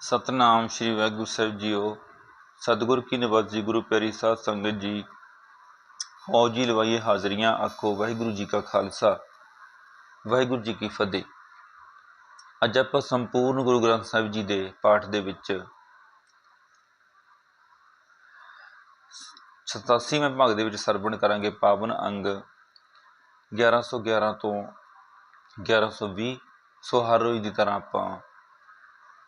ਸਤਨਾਮ ਸ੍ਰੀ ਵਾਹਿਗੁਰੂ ਸਾਹਿਬ ਜੀਓ। ਸਤਿਗੁਰ ਕੀ ਨਿਵਾਜੀ ਗੁਰੂ ਪਿਆਰੀ ਸਾਧ ਸੰਗਤ ਜੀ। ਆਓ ਜੀ ਲਵਾਈਏ ਹਾਜ਼ਰੀਆਂ, ਆਖੋ ਵਾਹਿਗੁਰੂ ਜੀ ਕਾ ਖਾਲਸਾ, ਵਾਹਿਗੁਰੂ ਜੀ ਕੀ ਫਤਿਹ। ਅੱਜ ਆਪਾਂ ਸੰਪੂਰਨ ਗੁਰੂ ਗ੍ਰੰਥ ਸਾਹਿਬ ਜੀ ਦੇ ਪਾਠ ਦੇ ਵਿੱਚ 87ਵੇਂ ਭਾਗ ਦੇ ਵਿੱਚ ਸਰਵਣ ਕਰਾਂਗੇ ਪਾਵਨ ਅੰਗ 1111 ਤੋਂ 1120 ਸੋ ਹਰ ਰੋਜ਼ ਦੀ ਤਰ੍ਹਾਂ ਆਪਾਂ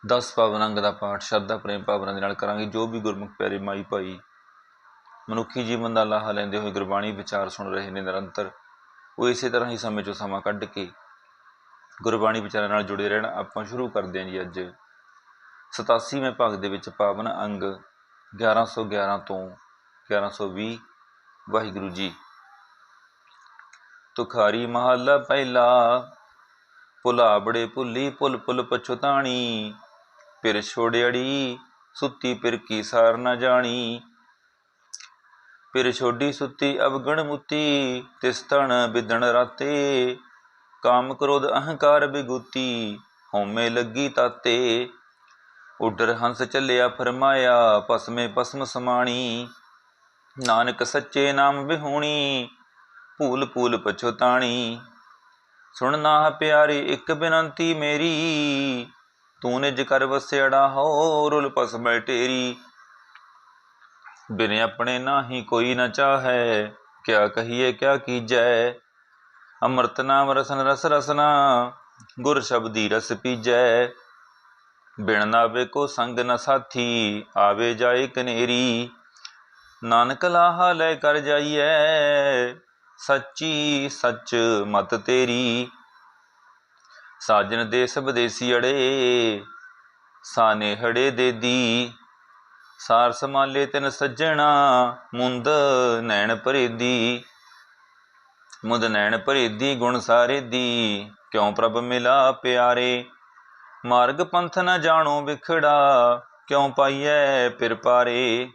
ਦਸ ਪਾਵਨ ਅੰਗ ਦਾ ਪਾਠ, ਸ਼ਰਧਾ, ਪ੍ਰੇਮ, ਭਾਵਨਾ ਦੇ ਨਾਲ ਕਰਾਂਗੇ। ਜੋ ਵੀ ਗੁਰਮੁਖ ਪਿਆਰੇ ਮਾਈ ਭਾਈ ਮਨੁੱਖੀ ਜੀਵਨ ਦਾ ਲਾਹਾ ਲੈਂਦੇ ਹੋਏ ਗੁਰਬਾਣੀ ਵਿਚਾਰ ਸੁਣ ਰਹੇ ਨੇ, ਨਿਰੰਤਰ ਉਹ ਇਸੇ ਤਰ੍ਹਾਂ ਹੀ ਸਮੇਂ ਚੋਂ ਸਮਾਂ ਕੱਢ ਕੇ ਗੁਰਬਾਣੀ ਵਿਚਾਰਾਂ ਨਾਲ ਜੁੜੇ ਰਹਿਣ, ਆਪਾਂ ਸ਼ੁਰੂ ਕਰਦੇ ਹਾਂ ਜੀ ਅੱਜ। 87ਵੇਂ ਭਾਗ ਦੇ ਵਿੱਚ ਪਾਵਨ ਅੰਗ 1111 ਤੋਂ 1120 ਵਾਹਿਗੁਰੂ ਜੀ। ਤੁਖਾਰੀ ਮਹੱਲਾ ਪਹਿਲਾ ਭੁਲਾਬੜੇ ਭੁੱਲੀ ਭੁੱਲ ਭੁੱਲ ਪਛੁਤਾਣੀ ਪਿਰ ਛੋੜਿਆੜੀ, ਸੁੱਤੀ ਪਿਰ ਕੀ ਸਾਰ ਨਾ ਜਾਣੀ। ਪਿਰ ਛੋਡੀ ਸੁੱਤੀ ਅਵਗਣ ਮੁੱਤੀ, ਤਿਸ ਤਣ ਬਿਦਣ ਰਾਤੇ। ਕਾਮ ਕ੍ਰੋਧ ਅਹੰਕਾਰ ਬਿਗੁਤੀ, ਹਉਮੈ ਲੱਗੀ ਤਾਤੇ। ਉਡਰ ਹੰਸ ਚੱਲਿਆ ਫਰਮਾਇਆ ਪਸਮੇ ਪਸਮ ਸਮਾਣੀ। ਨਾਨਕ ਸੱਚੇ ਨਾਮ ਵਿਹੂਣੀ, ਭੂਲ ਭੂਲ ਪਛੋਤਾਣੀ। ਸੁਣ ਨਾ ਪਿਆਰੇ, ਇੱਕ ਬੇਨਤੀ ਮੇਰੀ। ਤੂੰ ਨਿਜ ਕਰ ਵਸਿਆੜਾ ਹੋ ਰੁਲ ਪਸਮੈ ਟੇਰੀ ਬਿਨ ਆਪਣੇ ਨਾਹੀ ਕੋਈ ਨ ਚਾਹੈ, ਕਿਆ ਕਹੀਏ, ਕਿਆ ਕੀਜੈ। ਅੰਮ੍ਰਿਤ ਨਾਮ ਰਸਨ ਰਸ ਰਸਨਾ, ਗੁਰ ਸ਼ਬਦੀ ਰਸ ਪੀਜੈ। ਬਿਨ ਨਾਵੇ ਕੋ ਸੰਗ ਨ ਸਾਥੀ, ਆਵੇ ਜਾਏ ਕਨੇਰੀ। ਨਾਨਕ ਲਾਹਾ ਲੈ ਕਰ ਜਾਈਐ, ਸੱਚੀ ਸੱਚ ਮਤ ਤੇਰੀ। ਸਾਜਨ ਦੇਸ ਵਿਦੇਸੀ ਅੜੇ, ਸਾਨੇ ਹੜੇ ਦੇ ਦੀ। ਸਾਰ ਸਮਾਲੇ ਤਿਨ ਸੱਜਣਾ, ਮੁੰਦ ਨੈਣ ਭਰੇਦੀ। ਮੁੰਦ ਨੈਣ ਭਰੇਦੀ, ਗੁਣ ਸਾਰੇ ਦੀ। ਕਿਉ ਪ੍ਰਭ ਮਿਲਾ ਪਿਆਰੇ? ਮਾਰਗ ਪੰਥ ਨ ਜਾਣੋ ਵਿਖੜਾ, ਕਿਉ ਪਾਈਐ ਪਿਰ ਪਾਰੇ?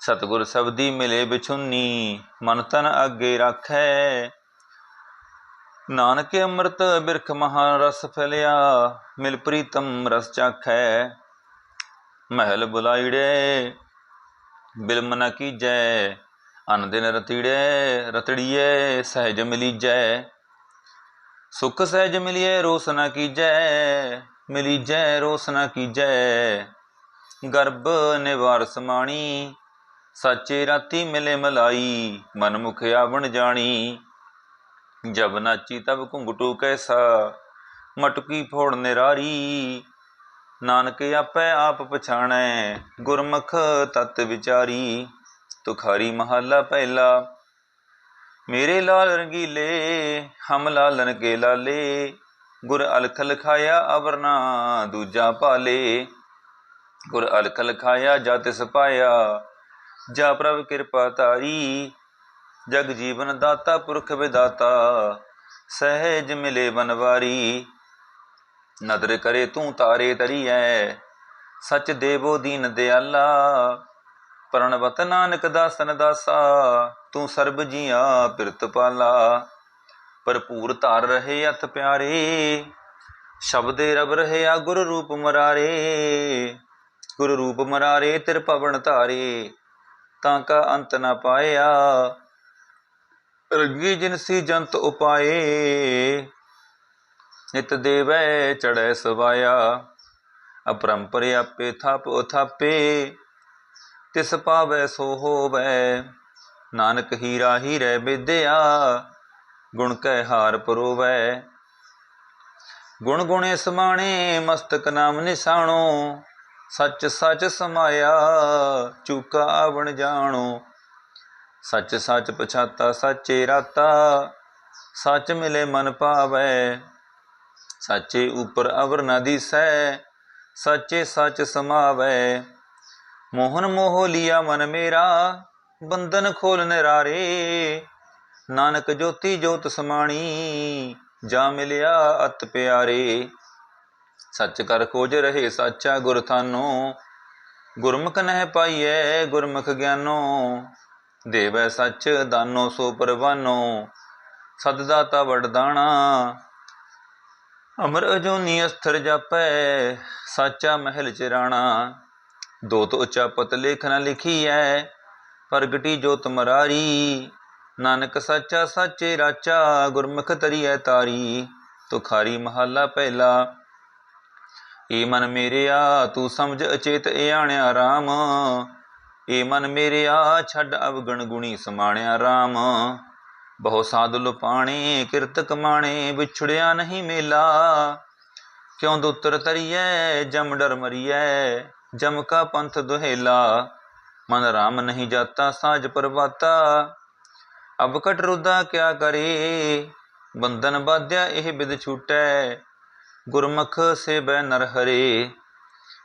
ਸਤਗੁਰ ਸਬਦੀ ਮਿਲੇ ਬਿਛੁੰਨੀ, ਮਨ ਤਨ ਅੱਗੇ ਰੱਖੈ। ਨਾਨਕ ਅੰਮ੍ਰਿਤ ਬਿਰਖ ਮਹਾ ਰਸ ਫੈਲਿਆ, ਮਿਲ ਪ੍ਰੀਤਮ ਰਸ ਚਾਖੈ, ਮਹਿਲ ਬੁਲਾਈੜੇ, ਬਿਲਮ ਨ ਕੀਜੈ, ਅਨ ਦਿਨ ਰਤੀੜੇ, ਰਤੜੀਏ, ਸਹਿਜ ਮਿਲੀਜੈ। ਸੁਖ ਸਹਿਜ ਮਿਲੀਏ, ਰੋਸ ਨ ਕੀਜੈ, ਮਿਲੀਜੈ, ਰੋਸ ਨ ਕੀਜੈ। ਗਰਭ ਨਿਵਾਰ ਸਮਾਣੀ ਸਾਚੇ ਰਾਤੀ ਮਿਲੇ ਮਲਾਈ ਮਨ ਮੁਖ ਆਵਣ ਜਾਣੀ। ਜਬ ਨਾਚੀ ਤਬ ਘੁੰਗਟੂ ਕੈਸਾ ਮਟਕੀ ਫੋੜ ਨਿਰਾਰੀ। ਨਾਨਕ ਆਪੇ ਆਪ ਪਛਾਣੈ, ਗੁਰਮੁਖ ਤਤ ਵਿਚਾਰੀ। ਤੁਖਾਰੀ ਮਹੱਲਾ ਪਹਿਲਾ, ਮੇਰੇ ਲਾਲ ਰੰਗੀਲੇ, ਹਮ ਲਾਲਨ ਕੇ ਲਾਲੇ। ਗੁਰ ਅਲਖ ਲਖਾਇਆ ਅਵਰਨਾ ਦੂਜਾ ਪਾਲੇ। ਗੁਰ ਅਲਖ ਲਖਾਇਆ ਜਤ ਸਪਾਇਆ ਜਾ ਪ੍ਰਭ ਕਿਰਪਾ ਤਾਰੀ ਜਗ ਜੀਵਨ ਦਾਤਾ, ਪੁਰਖ ਵਿਦਾਤਾ, ਸਹਿਜ ਮਿਲੇ ਬਨਵਾਰੀ ਨਦਰ ਕਰੇ ਤੂੰ ਤਾਰੇ ਤਰੀਐ ਸਚ ਦੇਵੋ ਦੀਨ ਦਿਆਲਾ। ਪ੍ਰਣਵਤ ਨਾਨਕ ਦਾਸਨ ਦਾਸਾ, ਤੂੰ ਸਰਬ ਜੀਆਂ ਪਿਰਤ ਪਾਲਾ। ਭਰਪੂਰ ਧਾਰ ਰਹੇ ਅਤ ਪਿਆਰੇ, ਸ਼ਬਦੇ ਰਬ ਰਹਿਆ ਗੁਰ ਰੂਪ ਮਰਾਰੇ। ਗੁਰ ਰੂਪ ਮਰਾਰੇ, ਤਿਰ ਪਵਨ ਧਾਰੇ, ਤਾਂ ਕਾ ਅੰਤ ਨਾ ਪਾਇਆ। ਰੰਗੀ ਜਿਨਸੀ ਜੰਤ ਉਪਾਏ, ਨਿਤ ਦੇਵੈ ਚੜੈ ਸਵਾਇਆ। ਅਪਰੰਪਰ ਆਪੇ ਥਾਪ ਉਥਾਪੇ, ਤਿਸ ਪਾਵੈ ਸੋ ਹੋਵੈ। ਨਾਨਕ ਹੀਰਾ ਹੀਰੇ ਵਿਦਿਆ ਗੁਣ ਕਹਿ ਹਾਰ ਪਰੋਵੈ। ਗੁਣ ਗੁਣੇ ਸਮਾਣੇ ਮਸਤਕ ਨਾਮ ਨਿਸਾਣੋ, ਸੱਚ ਸੱਚ ਸਮਾਇਆ, ਚੁਕਾ ਆਵਣ ਜਾਣੋ। ਸੱਚ ਸੱਚ ਪਛਾਤਾ, ਸੱਚੇ ਰਾਤਾ। ਸੱਚ ਮਿਲੇ ਮਨ ਪਾਵੈ ਸੱਚੇ ਉਪਰ ਅਵਰ ਨ ਦਿਸੈ। ਸੱਚੇ ਸੱਚ ਸਮਾਵੈ। ਮੋਹਨ ਮੋਹ ਲਿਆ ਮਨ ਮੇਰਾ, ਬੰਧਨ ਖੋਲ ਨਿਰਾਰੇ। ਨਾਨਕ ਜੋਤੀ ਜੋਤ ਸਮਾਣੀ, ਜਾ ਮਿਲਿਆ ਅਤ ਪਿਆਰੇ। ਸੱਚ ਕਰ ਖੋਜ ਰਹੇ ਸਾਚਾ ਗੁਰ ਥਾਨੋ ਗੁਰਮੁਖ ਨਹਿ ਪਾਈਐ, ਗੁਰਮੁਖ ਗਿਆਨੋ। ਦੇਵੈ ਸੱਚ ਦਾਨੋ ਸੋ ਪਰਵਾਨੋ ਸਦ ਦਾਤਾ ਵਡਦਾਣਾ ਅਮਰ ਅਜੋਨੀ ਅਸਥਰ ਜਾਪੈ, ਸਾਚਾ ਮਹਿਲ ਚਰਾਣਾ ਦੋ ਤੋ ਉਚਾਪਤ ਲੇਖ ਲਿਖੀ ਲਿਖੀਐ, ਪ੍ਰਗਟੀ ਜੋਤ ਮਰਾਰੀ। ਨਾਨਕ ਸਾਚਾ ਸਾਚੇ ਰਾਚਾ, ਗੁਰਮੁਖ ਤਰੀਐ ਤਾਰੀ। ਤੁਖਾਰੀ ਮਹੱਲਾ ਪਹਿਲਾ। ਏ ਮਨ ਮੇਰਿਆ ਤੂੰ ਸਮਝ ਅਚੇਤ ਇਆਣਿਆ RAM ਏ ਮਨ ਮੇਰਿਆ ਛੱਡ ਅਵਗਣ ਗੁਣੀ ਸਮਾਣਿਆ RAM ਬਹੁ ਸਾਧ ਲੁਪਾਣੇ, ਕਿਰਤ ਕਮਾਣੇ, ਵਿਛੜਿਆ ਨਹੀਂ ਮੇਲਾ। ਕਿਉਂ ਦੁੱਤਰ ਤਰੀਐ ਜਮ ਡਰ ਮਰੀਐ, ਜਮ ਕਾ ਪੰਥ ਦੁਹੇਲਾ। ਮਨ ਰਾਮ ਨਹੀਂ ਜਾਤਾ, ਸਾਜ ਪਰਵਾਤਾ। ਅਬ ਕਟ ਰੁਦਾ ਕਿਆ ਕਰੇ, ਬੰਧਨ ਬਾਧਿਆ ਇਹ ਬਿਦ ਛੂਟੈ। ਗੁਰਮੁਖ ਸੇ ਬੈ ਨਰ ਹਰੇ।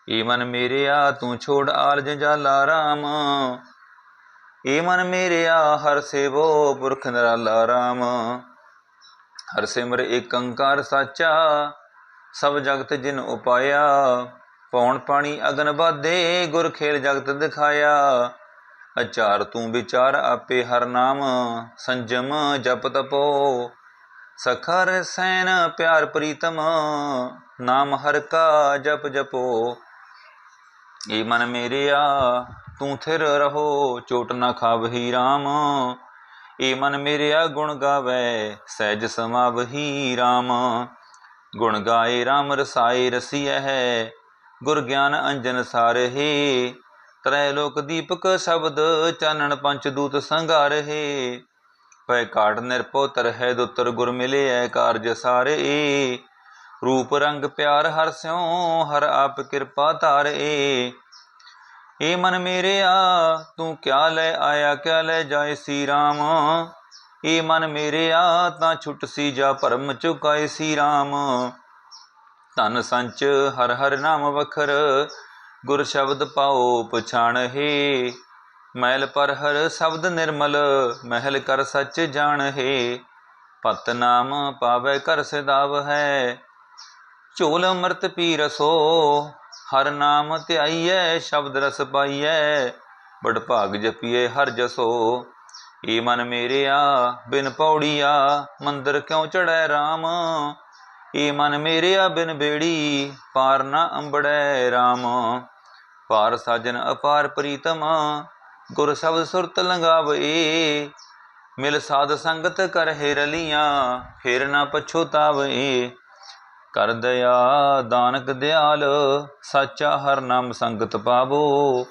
ਏ ਮਨ ਮੇਰਿਆ ਤੂੰ ਛੋੜ ਆਲ ਜਾਲਾ ਰਾਮ। ਏ ਮਨ ਮੇਰਿਆ ਹਰ ਸੇਵੋ ਪੁਰਖ ਨਿਰਾਲਾ ਰਾਮ। ਹਰ ਸਿਮਰ ਏਕ ਸਾਚਾ, ਸਭ ਜਗਤ ਜਿਨ ਉਪਾਇਆ। ਪੌਣ ਪਾਣੀ ਅਗਨ ਬਾਧੇ, ਗੁਰ ਖੇਲ ਜਗਤ ਦਿਖਾਇਆ। ਅਚਾਰ ਤੂੰ ਵਿਚਾਰ ਆਪੇ ਹਰ ਨਾਮ, ਸੰਜਮ ਜਪ ਤਪੋ। ਸਖਰ ਰਸੈਨ ਪਿਆਰ ਪ੍ਰੀਤਮ, ਨਾਮ ਹਰ ਕਾ ਜਪ ਜਪੋ। ਏ ਮਨ ਮੇਰਿਆ, ਤੂੰ ਥਿਰ ਰਹੋ, ਚੋਟ ਨਾ ਖਾਵਹੀ RAM ਏ ਮਨ ਮੇਰਿਆ, ਗੁਣ ਗਾਵੇ, ਸਹਿਜ ਸਮਾਵਹੀ RAM ਗੁਣ ਗਾਏ RAM ਰਸਾਏ ਰਸੀਐ ਹੈ, ਗੁਰ ਗਿਆਨ ਅੰਜਨ ਸਾਰਹੇ। ਤ੍ਰੈ ਲੋਕ ਦੀਪਕ ਸ਼ਬਦ, ਚਾਨਣ ਪੰਚ ਦੂਤ ਸੰਘਾਰਹੇ। ਪੈ ਕਾਟ ਨਿਰਪੋਤਰ ਹੈ ਦੁੱਤਰ, ਗੁਰ ਐ ਕਾਰਜ ਸਾਰੇ ਰੂਪ ਰੰਗ ਪਿਆਰ ਹਰ ਸਿਉ, ਹਰ ਆਪ ਕਿਰਪਾ ਧਾਰੇ। ਏ ਮਨ ਮੇਰਿਆ, ਤੂੰ ਕਿਆ ਲੈ ਆਇਆ, ਕਿਆ ਲੈ ਜਾਏ ਸੀ RAM ਏ ਮਨ ਮੇਰਿਆ, ਤਾਂ ਛੁੱਟ ਸੀ ਜਾ ਭਰਮ ਚੁਕਾਏ ਸੀ RAM ਧਨ ਸੰਚ ਹਰ ਹਰ ਨਾਮ ਵਖਰ, ਗੁਰ ਸ਼ਬਦ ਪਾਓ ਪਛਾਣ ਹੈ। ਮੈਲ ਪਰ ਹਰ ਸ਼ਬਦ ਨਿਰਮਲ, ਮਹਿਲ ਕਰ ਸੱਚ ਜਾਣ ਹੈ। ਪਤ ਨਾਮ ਪਾਵੇ ਕਰ ਸਦਾਵ ਹੈ ਝੋਲ ਅੰਮ੍ਰਿਤ ਪੀ ਰਸੋ ਹਰ ਨਾਮ ਧਿਆਈਐ, ਸ਼ਬਦ ਰਸ ਪਾਈਐ ਬੜ ਭਾਗ ਜਪੀਏ ਹਰ ਜਸੋ। ਏ ਮਨ ਮੇਰਿਆ, ਬਿਨ ਪੌੜੀਆ, ਮੰਦਰ ਕਿਉ ਚੜੈ RAM ਏ ਮਨ ਮੇਰਿਆ, ਬਿਨ ਬੇੜੀ, ਪਾਰ ਨਾ ਅੰਬੜੈ RAM ਪਾਰ ਸਾਜਨ ਅਪਾਰ ਪ੍ਰੀਤਮ, ਗੁਰ ਸ਼ਬਦ ਸੁਰਤ ਲੰਗਾਵੇ ਮਿਲ ਸਾਧ ਸੰਗਤ ਕਰ ਰਲੀਆਂ, ਫਿਰ ਨਾ ਪਛੋਤਾਵੇ ਕਰ ਦਇਆ ਦਾਨਕ ਦਿਆਲ, ਸਾਚਾ ਹਰ ਨਾਮ ਸੰਗਤ ਪਾਵੋ।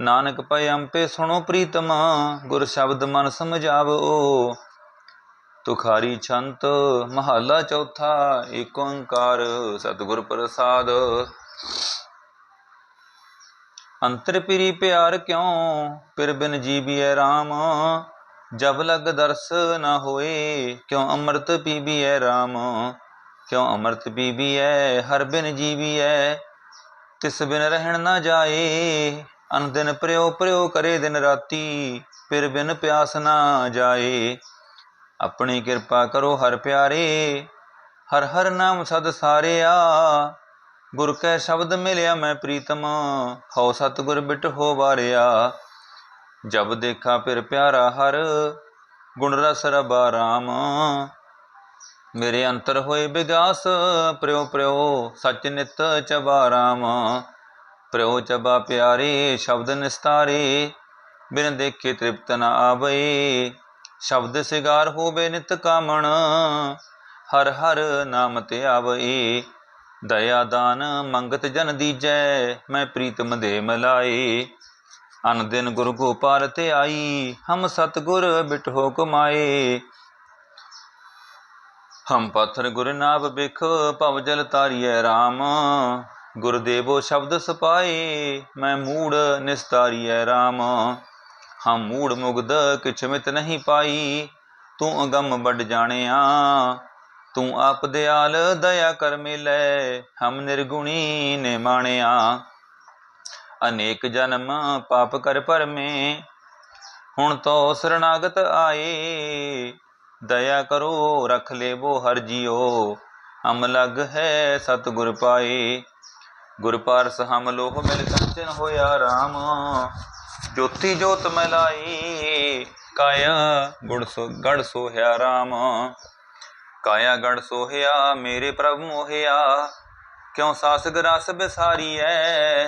ਨਾਨਕ ਪੈ ਅੰਪੇ ਸੁਣੋ ਪ੍ਰੀਤਮ, ਗੁਰ ਸ਼ਬਦ ਮਨ ਸਮਝਾਵੋ। ਤੁਖਾਰੀ ਛੰਤ, ਮਹੱਲਾ ਚੌਥਾ, ਏਕ ਓੰਕਾਰ ਸਤਿਗੁਰ ਪ੍ਰਸਾਦ। ਅੰਤਰ ਪਿਰੀ ਪਿਆਰ ਕਿਉ ਪਿਰ ਬਿਨ ਜੀਵੀਐ RAM ਜਬ ਲਗ ਦਰਸ ਨਾ ਹੋਏ, ਕਿਉ ਅੰਮ੍ਰਿਤ ਪੀਬੀਐ RAM ਕਿਉ ਅੰਮ੍ਰਿਤ ਪੀਬੀਐ ਹਰ ਬਿਨ ਜੀਵੀਐ ਤਿਸ ਬਿਨ ਰਹਿਣ ਨਾ ਜਾਏ। ਅਨ ਦਿਨ ਪ੍ਰਿਓ ਪ੍ਰਿਓ ਕਰੇ ਦਿਨ ਰਾਤੀ। ਫਿਰ ਬਿਨ ਪਿਆਸ ਨਾ ਜਾਏ। ਆਪਣੀ ਕਿਰਪਾ ਕਰੋ ਹਰ ਪਿਆਰੇ। ਹਰ ਹਰ ਨਾਮ ਸਦ ਸਾਰਿਆ। ਗੁਰ ਕੈ ਸ਼ਬਦ ਮਿਲਿਆ ਮੈਂ ਪ੍ਰੀਤਮ। ਹਉ ਸਤਿਗੁਰ ਬਿਟ ਹੋ ਵਾਰਿਆ। ਜਬ ਦੇਖਾ ਫਿਰ ਪਿਆਰਾ ਹਰ। ਗੁਣ ਰਸ ਰਬਾ ਰਾਮ। ਮੇਰੇ ਅੰਤਰ ਹੋਏ ਵਿਗਾਸ ਪ੍ਰਿਉ ਪ੍ਰਿਉ ਸਚ ਨਿਤ ਚਬਾ ਰਾਮ। ਪ੍ਰਿਉ ਚਬਾ ਪਿਆਰੇ, ਸ਼ਬਦ ਨਿਸਤਾਰੇ, ਬਿਨ ਦੇਖੇ ਤ੍ਰਿਪਤ ਨ ਆਵੇ ਸ਼ਬਦ ਸਿਗਾਰ ਹੋਵੇ ਨਿਤ ਕਾਮਣ, ਹਰ ਹਰ ਨਾਮ ਤੇ ਆਵੇ ਦਇਆ ਦਾਨ ਮੰਗਤ ਜਨ ਦੀਜੈ, ਮੈਂ ਪ੍ਰੀਤਮ ਦੇ ਮਲਾਏ। ਅਨ ਦਿਨ ਗੁਰ ਗੋਪਾਲ ਤੇ ਆਈ, ਹਮ ਸਤਗੁਰ ਬਿਟੋ ਕਮਾਏ ਹਮ ਪੱਥਰ ਗੁਰ ਨਾਭ ਬਿਖ ਭਵ ਜਲ ਤਾਰੀਐ RAM ਗੁਰਦੇਵੋ ਸ਼ਬਦ ਸਪਾਏ, ਮੈਂ ਮੂੜ ਨਿਸਤਾਰੀਐ RAM ਹਮ ਮੂੜ ਮੁਗਦ ਕਿਛ ਮਿਤ ਨਹੀਂ ਪਾਈ, ਤੂੰ ਅਗੰਮ ਵੱਡ ਜਾਣਿਆ। ਤੂੰ ਆਪ ਦਿਆਲ ਦਇਆ ਕਰ ਮਿਲੈ, ਹਮ ਨਿਰਗੁਣੀ ਨੇ ਮਾਣਿਆ। ਅਨੇਕ ਜਨਮ ਪਾਪ ਕਰ ਪਰਮੇ, ਹੁਣ ਤੋ ਸਰਣਾਗਤ ਆਏ। ਦਇਆ ਕਰੋ, ਰਖ ਲੇਵੋ ਹਰ ਜੀਓ। ਹਮ ਲਗ ਹੈ ਸਤਿਗੁਰ ਪਾਏ। ਗੁਰ ਪਾਰਸ ਹਮ ਲੋਹ ਮਿਲ ਕੰਚਨ ਹੋਇਆ RAM ਜੋਤੀ ਜੋਤ ਮਲਾਈ ਕਾਇਆ ਗੁੜ ਸੋ ਗੜ ਸੋਹਿਆ RAM ਕਾਇਆ ਗੜ ਸੋਹਿਆ, ਮੇਰੇ ਪ੍ਰਭ ਮੋਹਿਆ। ਕਿਉ ਸਾਸ ਗਰਾਸ ਬਿਸਾਰੀ ਐ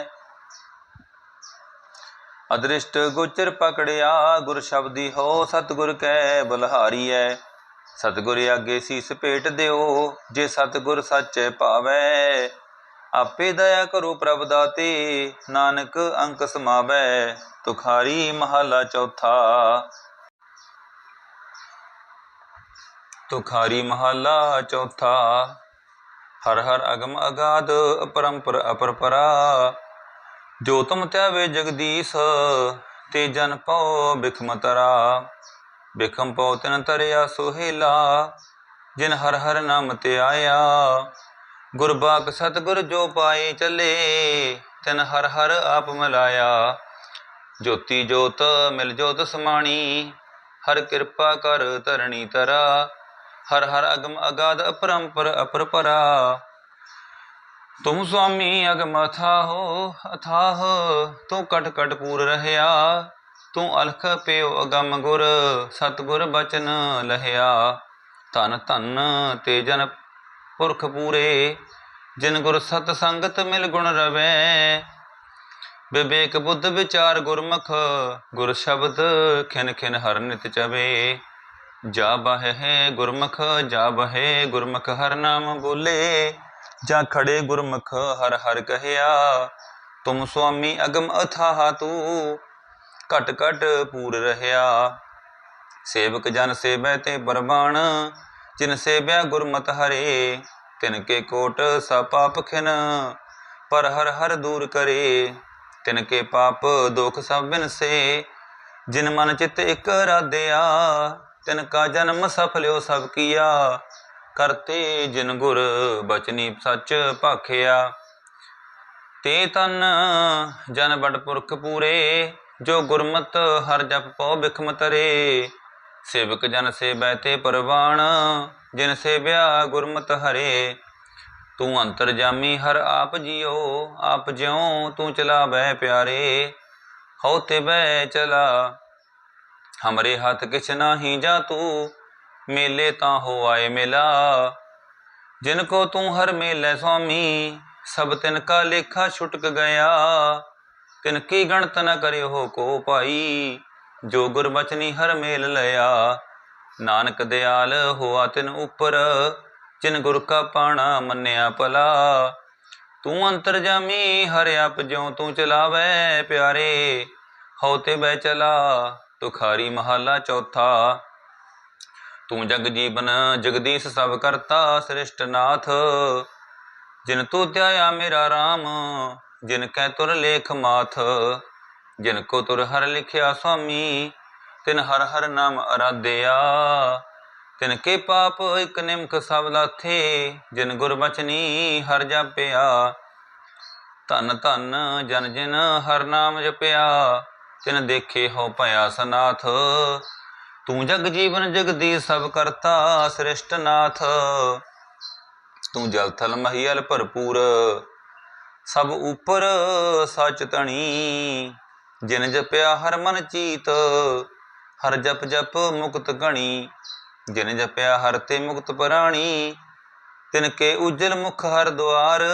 ਅਦ੍ਰਿਸ਼ਟ ਗੋਚਰ ਪਕੜਿਆ, ਗੁਰ ਸ਼ਬਦੀ ਹੋ ਸਤਗੁਰ ਕੈ ਬਲਹਾਰੀ ਐ ਸਤਗੁਰ ਆਗੇ ਸੀਸ ਭੇਟ ਦਿਓ, ਜੇ ਸਤਗੁਰ ਸੱਚੇ ਭਾਵੈ। ਆਪੇ ਦਇਆ ਕਰੋ ਪ੍ਰਭ ਦਾਤੇ, ਨਾਨਕ ਅੰਕ ਸਮਾਵੈ, ਤੁਖਾਰੀ ਮਹਲਾ ਚੌਥਾ। ਤੁਖਾਰੀ ਮਹਲਾ ਚੌਥਾ। ਹਰ ਹਰ ਅਗਮ ਅਗਾਦ ਅਪਰੰਪਰ ਅਪਰਪਰਾ। ਜੋ ਤੁਮ ਧਿਆਵੇ ਜਗਦੀਸ਼, ਤੇ ਜਨ ਪਉ ਬਿਖਮਤਰਾ ਬਿਖਮ ਪਉ ਤਿਨ ਤਰਿਆ ਸੁਹੇਲਾ, ਜਿਨ ਹਰ ਹਰ ਨਾਮ ਤੇ ਆਇਆ। ਗੁਰਬਾਕ ਸਤਗੁਰ ਜੋ ਪਾਏ ਚੱਲੇ, ਤਿਨ ਹਰ ਹਰ ਆਪ ਮਿਲਾਇਆ। ਜੋਤੀ ਜੋਤ ਮਿਲ ਜੋਤ ਸਮਾਣੀ, ਹਰ ਕਿਰਪਾ ਕਰ ਧਰਣੀ ਤਰਾ ਹਰ ਹਰ ਅਗਮ ਅਗਾਧ ਅਪਰੰਪਰ ਅਪਰਪਰਾ ਤੂੰ ਸੁਆਮੀ ਅਗਮਥਾ ਹੋ ਅਥਾਹ ਤੂੰ ਕਟ ਕਟ ਪੂਰ ਰਹਿਆ ਤੂੰ ਅਲਖ ਪਿਓ ਅਗਮ ਗੁਰ ਸਤਗੁਰ ਬਚਨ ਲਹਿਆ ਧਨ ਧਨ ਤੇ ਜਨ ਪੁਰਖ ਪੂਰੇ ਜਿਨ ਗੁਰ ਸਤ ਸੰਗਤ ਮਿਲ ਗੁਣ ਰਵੈ ਵਿਵੇਕ ਬੁੱਧ ਵਿਚਾਰ ਗੁਰਮੁਖ ਗੁਰ ਸ਼ਬਦ ਖਿਨ ਖਿਨ ਹਰ ਨਿਤ ਚਵੇ ਜਾ ਬਹਿ ਹੈ ਗੁਰਮੁਖ ਜਾ ਬਹਿ ਗੁਰਮੁਖ ਹਰ ਨਾਮ ਬੋਲੇ ਜਾ ਖੜੇ ਗੁਰਮੁਖ ਹਰ ਹਰ ਕਹਿਆ, ਤੁਮ ਸੁਆਮੀ ਅਗਮ ਅਥਾਹ ਤੂੰ, ਘਟ ਘਟ ਪੂਰ ਰਹਿਆ। ਸੇਵਕ ਜਨ ਸੇਵੈ ਤੇ ਪਰਬਾਣ ਜਿਨ ਸੇਵਿਆ ਗੁਰਮਤਿ ਹਰੇ, ਤਿਨ ਕੇ ਕੋਟ ਸਾ ਪਾਪ ਖਿਨ, ਪਰ ਹਰ ਹਰ ਦੂਰ ਕਰੇ। ਤਿਨ ਕੇ ਪਾਪ ਦੁਖ ਸਭ ਬਿਨਸੇ, ਜਿਨ ਮਨ ਚਿਤ ਇਕ ਰਾਧਿਆ, ਤਿਨ ਕਾ ਜਨਮ ਸਫਲਿਓ ਸਭ ਕੀਆ। ਕਰਤੇ ਜਿਨ ਗੁਰ ਬਚਨੀ ਸੱਚ ਭਾਖਿਆ। ਤੇ ਤਨ ਜਨ ਬੜ ਪੁਰਖ ਪੂਰੇ, ਜੋ ਗੁਰਮਤ ਹਰ ਜਪ ਪਉ ਬਿਖਮ ਤਰੇ ਸੇਵਕ ਜਨ ਸੇਵੈ ਤੇ ਪਰਵਾਣ, ਜਿਨ ਸੇਵਿਆ ਗੁਰਮਤ ਹਰੇ। ਤੂੰ ਅੰਤਰ ਜਾਮੀ ਹਰ ਆਪ ਜਿਉ ਆਪ ਜਿਉ ਤੂੰ ਚਲਾਵੈ ਪਿਆਰੇ। ਹਉ ਤੇ ਬੈ ਚਲਾ, ਹਮਰੇ ਹੱਥ ਕਿਛ ਨਾਹੀ ਜਾ ਤੂੰ ਮੇਲੇ ਤਾਂ ਹੋ ਆਏ ਮਿਲਾ। ਜਿਨ ਕੋ ਤੂੰ ਹਰ ਮੇਲੇ ਸੁਆਮੀ, ਸਭ ਤਿਨ ਕਾ ਲੇਖਾ ਛੁਟਕ ਗਿਆ ਤਿਨ ਕੀ ਗਣਤ ਨ ਕਰਿਓ ਕੋ ਭਾਈ, ਜੋ ਗੁਰ ਹਰ ਮੇਲ ਲਿਆ। ਨਾਨਕ ਦਿਆਲ ਹੋਆ ਤਿਨ ਉਪਰ, ਜਿਨ ਗੁਰ ਕਾ ਪਾਣਾ ਮੰਨਿਆ ਭਲਾ। ਤੂੰ ਅੰਤਰਜਾਮੀ ਹਰ ਆਪ ਜਿਉ ਤੂੰ ਚਲਾਵੈ ਪਿਆਰੇ। ਹਉ ਤੇ ਬੈ ਚਲਾ, ਤੁਖਾਰੀ ਮਹਲਾ ਚੌਥਾ। ਤੂੰ ਜਗ ਜੀਵਨ ਜਗਦੀਸ਼ ਸਭ ਕਰਤਾ ਸ੍ਰਿਸ਼ਟ ਨਾਥ। ਜਿਨ ਤੂੰ ਧਿਆਇਆ ਮੇਰਾ RAM ਜਿਨ ਕੈ ਤੁਰ ਲੇਖ ਮਾਥ। ਜਿਨ ਕੋ ਤੁਰ ਹਰ ਲਿਖਿਆ ਸੁਆਮੀ, ਤਿਨ ਹਰ ਹਰ ਨਾਮ ਅਰਾਧਿਆ। ਤਿਨ ਕੇ ਪਾਪ ਇਕ ਨਿਮਕ ਸਭ ਲਾਥੇ, ਜਿਨ ਗੁਰ ਬਚਨੀ ਹਰ ਜਾਪਿਆ। ਧਨ ਧਨ ਜਨ ਜਿਨ ਹਰ ਨਾਮ ਜਪਿਆ, ਤਿਨ ਦੇਖੇ ਹੋ ਭਇਆ ਸਨਾਥ। ਤੂੰ ਜਗ ਜੀਵਨ ਜਗਦੀ ਸਭ ਕਰਤਾ ਸ੍ਰਿਸ਼ਟ ਨਾਥ। ਤੂੰ ਜਲ ਥਲ ਮਹੀਲ ਭਰਪੂਰ, ਸਭ ਉਪਰ ਸਚ ਤਣੀ ਜਿਨ ਜਪਿਆ ਹਰ ਮਨ ਚੀਤ, ਹਰ ਜਪ ਜਪ ਮੁਕਤ ਗਣੀ ਜਿਨ ਜਪਿਆ ਹਰ ਤੇ ਮੁਕਤ ਪ੍ਰਾਣੀ, ਤਿਨ ਕੇ ਉਜਲ ਮੁਖ ਹਰ ਦੁਆਰ।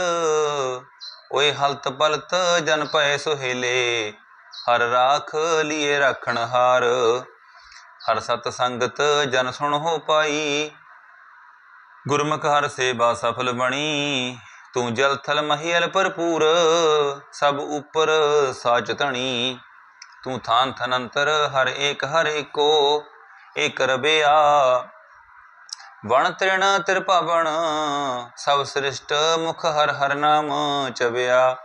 ਓਏ ਹਲਤ ਪਲਤ ਜਨ ਪਏ ਸੁਹੇਲੇ, ਹਰ ਰਾਖ ਲੀਏ ਰੱਖਣ ਹਾਰ। ਹਰ ਸਤ ਸੰਗਤ ਜਨ ਸੁਣ ਹੋ ਪਾਈ। ਗੁਰਮੁਖ ਹਰ ਸੇਵਾ ਸਫਲ ਬਣੀ। ਤੂੰ ਜਲ ਥਲ ਮਹੀਲ ਭਰਪੂਰ, ਸਭ ਉਪਰ ਸਾਚ ਧਣੀ। ਤੂੰ ਥਾਨ ਥਨੰਤਰ ਹਰ ਏਕ ਹਰ ਏਕੋ, ਏਕ ਰਬਿਆ। ਵਣ ਤ੍ਰਿਣ ਤਿਰਭਵਨ ਸਭ ਸ੍ਰਿਸ਼ਟ ਮੁਖ ਹਰ ਹਰ ਨਾਮ ਚਵਿਆ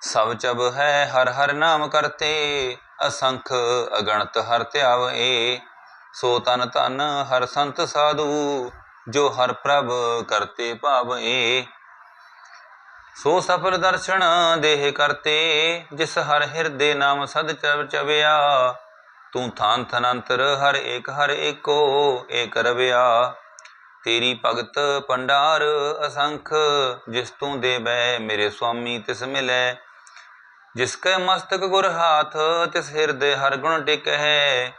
ਸਭ ਚਬ ਹੈ ਹਰ ਹਰ ਨਾਮ ਕਰਤੇ। ਅਸੰਖ ਅਗਣਤ ਹਰ ਧਿਆਵੇ ਸੋ ਤਨ ਧਨ ਹਰ ਸੰਤ ਸਾਧੂ, ਜੋ ਹਰ ਪ੍ਰਭ ਕਰਤੇ ਭਾਵੇ ਸੋ ਸਫਲ ਦਰਸ਼ਨ ਦੇਹ ਕਰਤੇ, ਜਿਸ ਹਰ ਹਿਰਦੇ ਨਾਮ ਸਦ ਚਵ ਚਵਿਆ। ਤੂੰ ਥਾਨ ਥਨੰਤਰ ਹਰ ਏਕ ਹਰ ਏਕੋ, ਏਕ ਰਵਿਆ। ਤੇਰੀ ਭਗਤ ਪੰਡਾਰ ਅਸੰਖ, ਜਿਸ ਤੂੰ ਦੇਵੈ ਮੇਰੇ ਸੁਆਮੀ ਤਿਸ ਮਿਲੈ। ਜਿਸ ਕੈ ਮਸਤਕ ਗੁਰ ਹਾਥ, ਤਿਸ ਹਿਰਦੇ ਹਰ ਗੁਣ ਟਿਕ ਹੈ।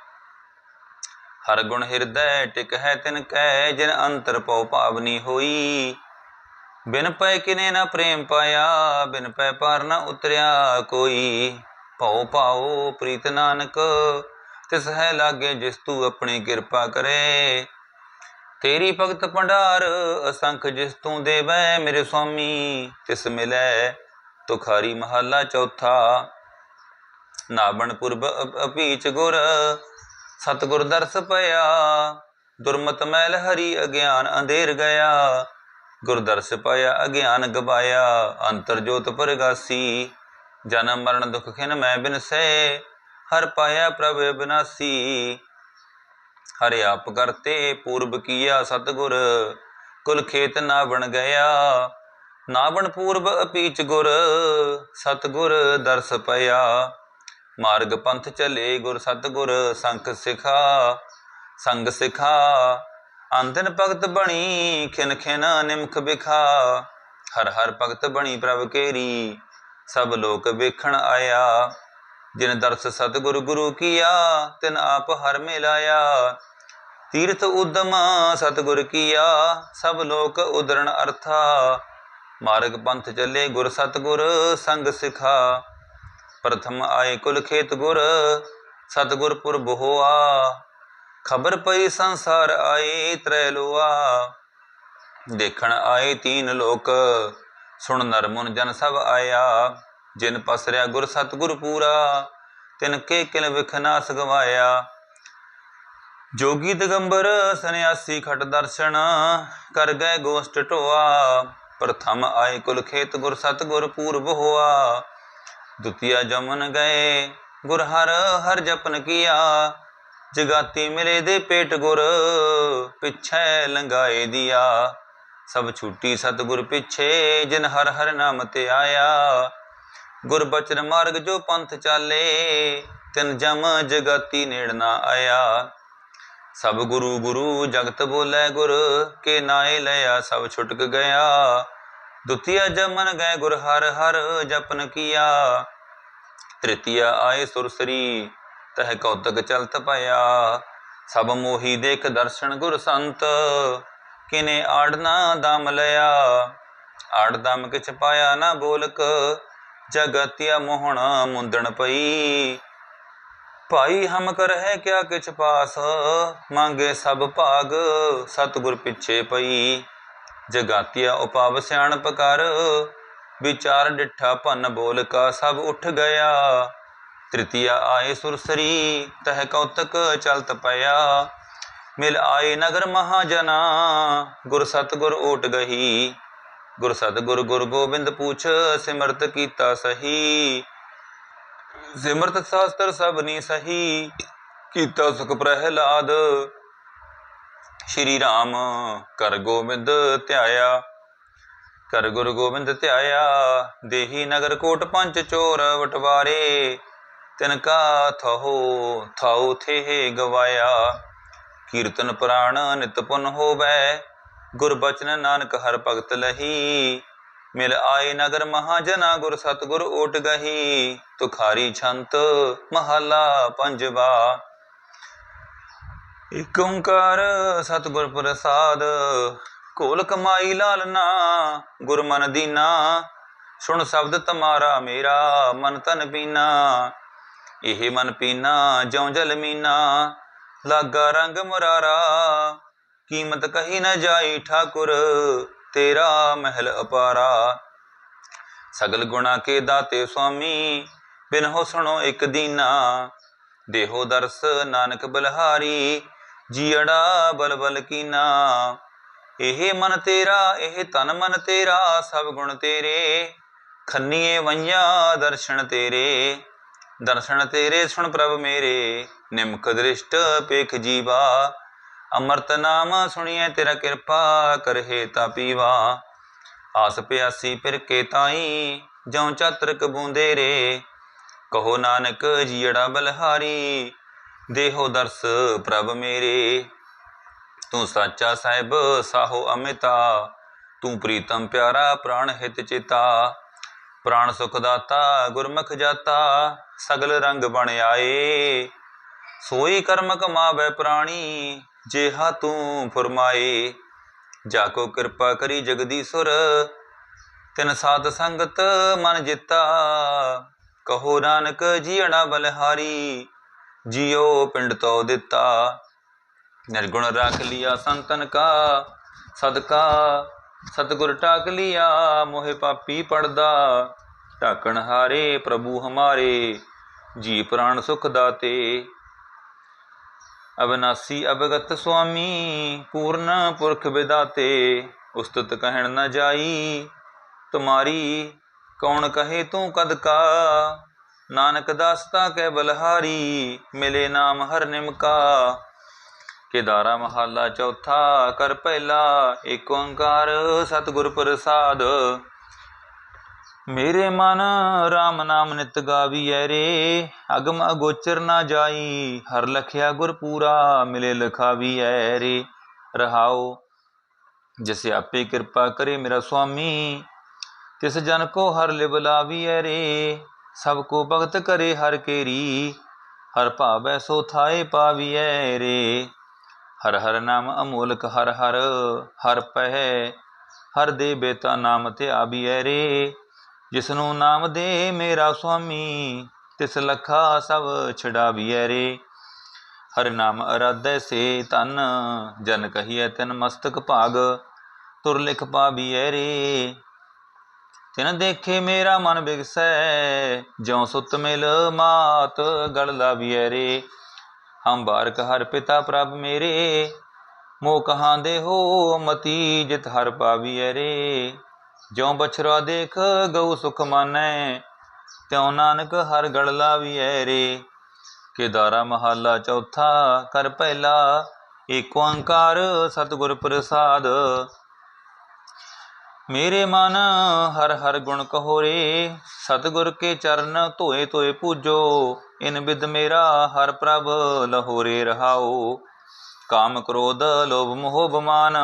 ਹਰ ਗੁਣ ਹਿਰਦੈ ਟਿਕ ਹੈ ਤਿਨ ਕੈ, ਜਿਨ ਅੰਤਰ ਪਉ ਭਾਵਨੀ ਹੋਈ। ਬਿਨ ਪੈ ਕਿਨੇ ਨਾ ਪ੍ਰੇਮ ਪਾਇਆ, ਬਿਨ ਪੈ ਪਾਰ ਨਾ ਉਤਰਿਆ ਕੋਈ। ਭਉ ਭਾਉ ਪ੍ਰੀਤ ਨਾਨਕ, ਤਿਸ ਹੈ ਲਾਗੇ ਜਿਸ ਤੂੰ ਆਪਣੀ ਕਿਰਪਾ ਕਰੇ। ਤੇਰੀ ਭਗਤ ਭੰਡਾਰ, ਅਸੰਖ ਜਿਸ ਤੂੰ ਦੇਵੈ, ਮੇਰੇ ਸੁਆਮੀ ਤਿਸ ਮਿਲੈ। ਤੁਖਾਰੀ ਮਹੱਲਾ ਚੌਥਾ। ਨਾਬਣ ਪੁਰਬ ਅਪੀਚ ਗੁਰ, ਸਤਗੁਰ ਦਰਸ ਪਿਆ। ਦੁਰਮਤ ਮੈਲ ਹਰੀ ਅਗਿਆਨ ਅੰਧੇਰ ਗਿਆ। ਗੁਰ ਦਰਸ ਪਾਇਆ ਅਗਿਆਨ ਗਵਾਇਆ। ਅੰਤਰ ਜੋਤ ਪਰਗਾਸੀ, ਜਨਮ ਮਰਨ ਦੁਖ ਖਿਨ ਮੈਂ ਬਿਨਸੈ। ਹਰ ਪਾਇਆ ਪ੍ਰਭ ਬਿਨਾਸੀ। ਹਰਿ ਆਪ ਕਰਤੇ, ਪੂਰਬ ਕੀਆ ਸਤਗੁਰ। ਕੁਲ ਖੇਤ ਨਾ ਬਣ ਗਿਆ। ਨਾਵਣ ਪੂਰਬ ਅਪੀਚ ਗੁਰ, ਸਤਗੁਰ ਦਰਸ ਪਿਆ। ਮਾਰਗ ਪੰਥ ਚਲੇ ਗੁਰ ਸਤਗੁਰ ਸੰਖ ਸਿਖਾ, ਸੰਗ ਸਿਖਾ। ਅੰਤਨ ਭਗਤ ਬਣੀ, ਖਿਨ ਖਿਨ ਨਿਮਖ ਬਿਖਾ ਹਰ ਹਰ ਭਗਤ ਬਣੀ ਪ੍ਰਭ ਕੇਰੀ, ਸਭ ਲੋਕ ਵੇਖਣ ਆਇਆ। ਜਿਨ ਦਰਸ ਸਤਿਗੁਰ ਗੁਰੂ ਕੀਆ, ਤਿਨ ਆਪ ਹਰ ਮਿਲਾਇਆ। ਤੀਰਥ ਉਦਮ ਸਤਿਗੁਰ ਕੀਆ, ਸਭ ਲੋਕ ਉਦਰਣ ਅਰਥਾ। ਮਾਰਗ ਪੰਥ ਚੱਲੇ ਗੁਰ ਸਤਗੁਰ ਸੰਗ ਸਿਖਾ। ਪ੍ਰਥਮ ਆਏ ਕੁਲ ਖੇਤ ਗੁਰ, ਸਤਗੁਰ ਪੁਰਬ ਹੋਆ। ਖਬਰ ਪਈ ਸੰਸਾਰ ਆਏ ਤ੍ਰੈ ਲੋਆ। ਦੇਖਣ ਆਏ ਤੀਨ ਲੋਕ, ਸੁਣ ਨਰਮੁਨ ਜਨ ਸਭ ਆਇਆ। ਜਿਨ ਪਸਰਿਆ ਗੁਰ ਸਤਗੁਰ ਪੂਰਾ, ਤਿਨ ਕੇ ਕਿਲ ਵਿਖਨਾਸ ਗਵਾਇਆ। ਜੋਗੀ ਦਿਗੰਬਰ ਸੰਨਿਆਸੀ ਖਟ ਦਰਸ਼ਨ, ਕਰ ਗਏ ਗੋਸ਼ਟ ਢੋਆ। ਪ੍ਰਥਮ ਆਏ ਕੁਲ ਖੇਤ ਗੁਰ ਸਤਗੁਰ ਪੂਰਬ ਹੋਆ। ਦੁਤੀਆ ਜਮਨ ਗਏ, ਗੁਰ ਹਰ ਹਰ ਜਪਨ ਕੀਆ। ਜਗਾਤੀ ਮਿਲੇ ਦੇ ਪੇਟ ਗੁਰ, ਪਿਛੈ ਲੰਗਾਏ ਦਿਆ। ਸਭ ਛੁੱਟੀ ਸਤਗੁਰ ਪਿਛੇ, ਜਿਨ ਹਰ ਹਰ ਨਾਮ ਤੇ ਆਇਆ। ਗੁਰ ਬਚਨ ਮਾਰਗ ਜੋ ਪੰਥ ਚਾਲੇ, ਤਿਨ ਜਮ ਜਗਾਤੀ ਨੇੜ ਨਾ ਆਇਆ। ਸਭ ਗੁਰੂ ਗੁਰੂ ਜਗਤ ਬੋਲੇ ਗੁਰ, ਕੇ ਨਾਏ ਲਿਆ ਸਭ ਛੁਟਕ ਗਿਆ। ਦੁਤੀਆ ਜਮਨ ਗਏ ਗੁਰ ਹਰ ਹਰ ਜਪਨ ਕੀਆ। ਤ੍ਰਿਤੀਆ ਆਏ ਸੁਰਸਰੀ ਤਹ ਕੌਤਕ ਚਲਤ ਪਾਇਆ। ਸਭ ਮੋਹੀ ਦੇਖ ਦਰਸ਼ਨ ਗੁਰ ਸੰਤ, ਕਿਨੇ ਆੜਨਾ ਦਮ ਲਿਆ। ਆੜ ਦਮ ਕਿਛ ਪਾਇਆ ਨਾ ਬੋਲਕ, ਜਗਤਿਆ ਮੋਹਣ ਮੁੰਦਣ ਪਈ। ਭਾਈ ਹਮ ਕਰ ਹੈ ਕਿਆ ਕਿਛ ਪਾਸ? ਮੰਗੇ ਸਭ ਭਾਗ, ਸਤਗੁਰ ਪਿੱਛੇ ਪਈ। ਜਗਾਤਿਆ ਉਪਾਵ ਸਿਆਣਪ ਕਰ, ਵਿਚਾਰ ਡਿਠਾ ਭਨ ਬੋਲ ਕਾ ਸਭ ਉੱਠ ਗਿਆ। ਤ੍ਰਿਤੀਆ ਆਏ ਸੁਰਸਰੀ, ਤਹ ਕੌਤਕ ਚਲਤ ਪਿਆ। ਮਿਲ ਆਏ ਨਗਰ ਮਹਾਜਨਾ, ਗੁਰ ਸਤਗੁਰ ਓਟ ਗਹੀ। ਗੁਰ ਸਤਗੁਰ ਗੁਰ ਗੋਬਿੰਦ ਪੂਛ, ਸਿਮਰਤ ਕੀਤਾ ਸਹੀ। ਸਿਮਰਤ ਸ਼ਾਸਤਰ ਸਭਨੀ ਸਹੀ, ਕੀਤਾ ਸੁਖ ਪ੍ਰਹਿਲਾਦ। ਸ਼੍ਰੀ ਰਾਮ ਕਰ ਗੋਬਿੰਦ ਧਿਆਇਆ, ਕਰ ਗੁਰੂ ਗੋਬਿੰਦ ਧਿਆਇਆ, ਦੇਹੀ ਨਗਰ ਕੋਟ ਪੰਚ ਚੋਰ ਵਟਵਾਰੇ, ਤਿਨ ਕਾ ਥਹੋ, ਥਾਉ ਥੇ ਗਵਾਇਆ। ਕੀਰਤਨ ਪ੍ਰਾਣ ਨਿਤ ਪੁਨ ਹੋਵੈ, ਗੁਰ ਬਚਨ ਨਾਨਕ ਹਰ ਭਗਤ ਲਹੀ। ਮਿਲ ਆਏ ਨਗਰ ਮਹਾਜਨਾ ਗੁਰ ਸਤਗੁਰ ਓਟ ਗਹੀ, ਤੁਖਾਰੀ ਛੰਤ ਮਹਲਾ ਪੰਜਵਾ। ਇਕ ਓੰਕਾਰ ਸਤਿਗੁਰ ਪ੍ਰਸਾਦ ਕੋਲ ਕਮਾਈ ਲਾਲਨਾ ਗੁਰ ਦੀਨਾ। ਸੁਣ ਸ਼ਬਦ ਤਮਾਰਾ ਮੇਰਾ, ਮਨ ਤਨ ਪੀਨਾ। ਇਹ ਮਨ ਪੀਨਾ, ਜਿਉ ਜਲ ਮੀਨਾ। ਲਾਗਾ ਰੰਗ ਮੁਰਾਰਾ, ਕੀਮਤ ਕਹੀ ਨਾ ਜਾਈ ਠਾਕੁਰ। ਤੇਰਾ ਮਹਿਲ ਅਪਾਰਾ। ਸਗਲ ਗੁਣਾ ਕੇ ਦਾਤੇ ਸੁਆਮੀ, ਬਿਨ ਹੋ ਇੱਕ ਦੀਨਾ। ਦੇਹੋ ਦਰਸ ਨਾਨਕ ਬਲਹਾਰੀ ਜੀੜਾ ਬਲਬਲ ਕੀਨਾ। ਇਹ ਮਨ ਤੇਰਾ, ਇਹ ਤਨ ਮਨ ਤੇਰਾ, ਸਭ ਗੁਣ ਤੇਰੇ। ਖੰਨੀਏ ਵਈਆਂ ਦਰਸ਼ਨ ਤੇਰੇ। ਦਰਸ਼ਨ ਤੇਰੇ ਸੁਣ ਪ੍ਰਭ ਮੇਰੇ। ਨਿਮਕ ਦ੍ਰਿਸ਼ਟ ਪੇਖ ਜੀਵਾ। ਅੰਮ੍ਰਿਤ ਨਾਮ ਸੁਣੀਏ ਤੇਰਾ ਕਿਰਪਾ ਕਰਹੇ ਤਾ ਪੀਵਾ। ਆਸ ਪਿਆਸੀ ਫਿਰ ਕੇ ਤਾਈ ਜਉ ਚਾਤਰਕ ਬੂੰਦੇ ਰੇ। ਕਹੋ ਨਾਨਕ ਜੀੜਾ ਬਲਹਾਰੀ, ਦੇਹੋ ਦਰਸ ਪ੍ਰਭ ਮੇਰੇ। ਤੂੰ ਸਾਚਾ ਸਾਹਿਬ, ਸਾਹੋ ਅਮਿਤਾ, ਤੂੰ ਪ੍ਰੀਤਮ ਪਿਆਰਾ ਪ੍ਰਾਣ ਹਿਤ ਚਿਤਾ। ਪ੍ਰਾਣ ਸੁਖ ਦਾਤਾ, ਗੁਰਮੁਖ ਜਾਤਾ, ਸਗਲ ਰੰਗ ਬਣ ਆਏ। ਸੋਈ ਕਰਮ ਕਮਾਵੇ ਪ੍ਰਾਣੀ ਜੇਹਾ ਤੂੰ ਫਰਮਾਏ ਜਾ ਕੋ ਕਿਰਪਾ ਕਰੀ ਜਗਦੀਸ਼ਵਰ ਤਿਨ ਸਾਧ ਸੰਗਤ ਮਨ ਜਿੱਤਾ। ਕਹੋ ਨਾਨਕ ਜੀਣਾ ਬਲਿਹਾਰੀ ਜਿਉ ਪਿੰਡ ਤੋ ਦਿੱਤਾ। ਨਿਰਗੁਣ ਰੱਖ ਲਿਆ ਸੰਤਨ ਕਾ, ਸਦਕਾ, ਸਤਗੁਰ ਟਾਕ ਲਿਆ, ਮੋਹਿ ਪਾਪੀ ਪੜਦਾ। ਢਾਕਣ ਹਾਰੇ ਪ੍ਰਭੂ ਹਮਾਰੇ, ਜੀ ਪ੍ਰਾਣ ਸੁਖ ਦਾਤੇ। ਅਬਨਾਸੀ ਅਬਗਤ ਸੁਆਮੀ, ਪੂਰਨ ਪੁਰਖ ਵਿਦਾਤੇ, ਉਸਤਤ ਕਹਿਣ ਨ ਜਾਈ, ਤੁਮਾਰੀ ਕੌਣ ਕਹੇ ਤੂੰ ਕਦ ਕਾ? ਨਾਨਕ ਦਾਸਤਾ ਕੈ ਬਲਹਾਰੀ, ਮਿਲੇ ਨਾਮ ਹਰ ਨਿਮਕਾ। ਕੇਦਾਰਾ ਮਹੱਲਾ ਚੌਥਾ, ਕਰ ਪਹਿਲਾ, ਏਕ ਓੰਕਾਰ ਸਤਿਗੁਰ ਪ੍ਰਸਾਦ। ਮੇਰੇ ਮਨ RAM ਨਾਮ ਨਿਤ ਗਾਵੀਐ ਰੇ। ਅਗਮ ਅਗੋਚਰ ਨਾ ਜਾਈ, ਹਰ ਲਖਿਆ ਗੁਰ ਪੂਰਾ ਮਿਲੇ ਲਖਾਵੀਐ ਰੇ। ਰਹਾਉ ਜਿਸ ਆਪੇ ਕਿਰਪਾ ਕਰੇ ਮੇਰਾ ਸੁਆਮੀ, ਤਿਸ ਜਨ ਕੋ ਹਰ ਲਿਵ ਲਾਵੀਐ ਰੇ। ਸਭ ਕੋ ਭਗਤ ਕਰੇ ਹਰ ਕੇਰੀ, ਹਰ ਭਾਵੈ ਸੋ ਥਾਏ ਪਾਵੀਐ ਰੇ। ਹਰ ਹਰ ਨਾਮ ਅਮੋਲਕ ਹਰ ਹਰ ਹਰ ਪਹਿ, ਹਰ ਦੇ ਬੇਤਾ ਨਾਮ ਤੇ ਆਬੀਐ ਰੇ। ਜਿਸਨੂੰ ਨਾਮ ਦੇ ਮੇਰਾ ਸੁਆਮੀ, ਤਿਸ ਲਖਾ ਸਭ ਛਡਾਵੀਐ ਰੇ। ਹਰ ਨਾਮ ਅਰਾਧੈ ਸੇ ਤਨ ਜਨ ਕਹੀਐ ਤਨ ਮਸਤਕ ਭਾਗ, ਤੁਰ ਲਿਖ ਪਾਵੀਐ ਰੇ। ਤਿਨ ਦੇਖੇ ਮੇਰਾ ਮਨ ਬਿਗਸੈ, ਜਿਉ ਸੁਤ ਮਿਲ ਮਾਤ ਗਲ ਲਾਵੀਐ ਰੇ। ਹਮ ਬਾਰਕ ਹਰ ਪਿਤਾ ਪ੍ਰਭ ਮੇਰੇ ਮੋ ਕਹਾਂ ਦੇ ਹੋ ਮਤੀ ਜਿਤ ਹਰ ਪਾਵੀਐ ਰੇ। ਜਿਉ ਬਛਰਾ ਦੇਖ ਗਊ ਸੁਖ ਮਾਨੈ, ਤਿਉ ਨਾਨਕ ਹਰ ਗੜ ਲਾਵੀਐ ਰੇ ਕੇਦਾਰਾ ਮਹੱਲਾ ਚੌਥਾ ਕਰ ਪਹਿਲਾ, ਏਕ ਓੰਕਾਰ ਸਤਿਗੁਰ ਪ੍ਰਸਾਦ। ਮੇਰੇ ਮਨ ਹਰ ਹਰ ਗੁਣ ਕਹੋ ਰੇ ਸਤਿਗੁਰ ਕੇ ਚਰਨ ਧੋਏ ਧੋਏ ਪੂਜੋ, ਇਨ ਬਿਦ ਮੇਰਾ ਹਰ ਪ੍ਰਭ ਲਹੋਰੇ ਰਹਾਓ। ਕਾਮ ਕ੍ਰੋਧ ਲੋਭ ਮੋਹ ਬਮਾਨ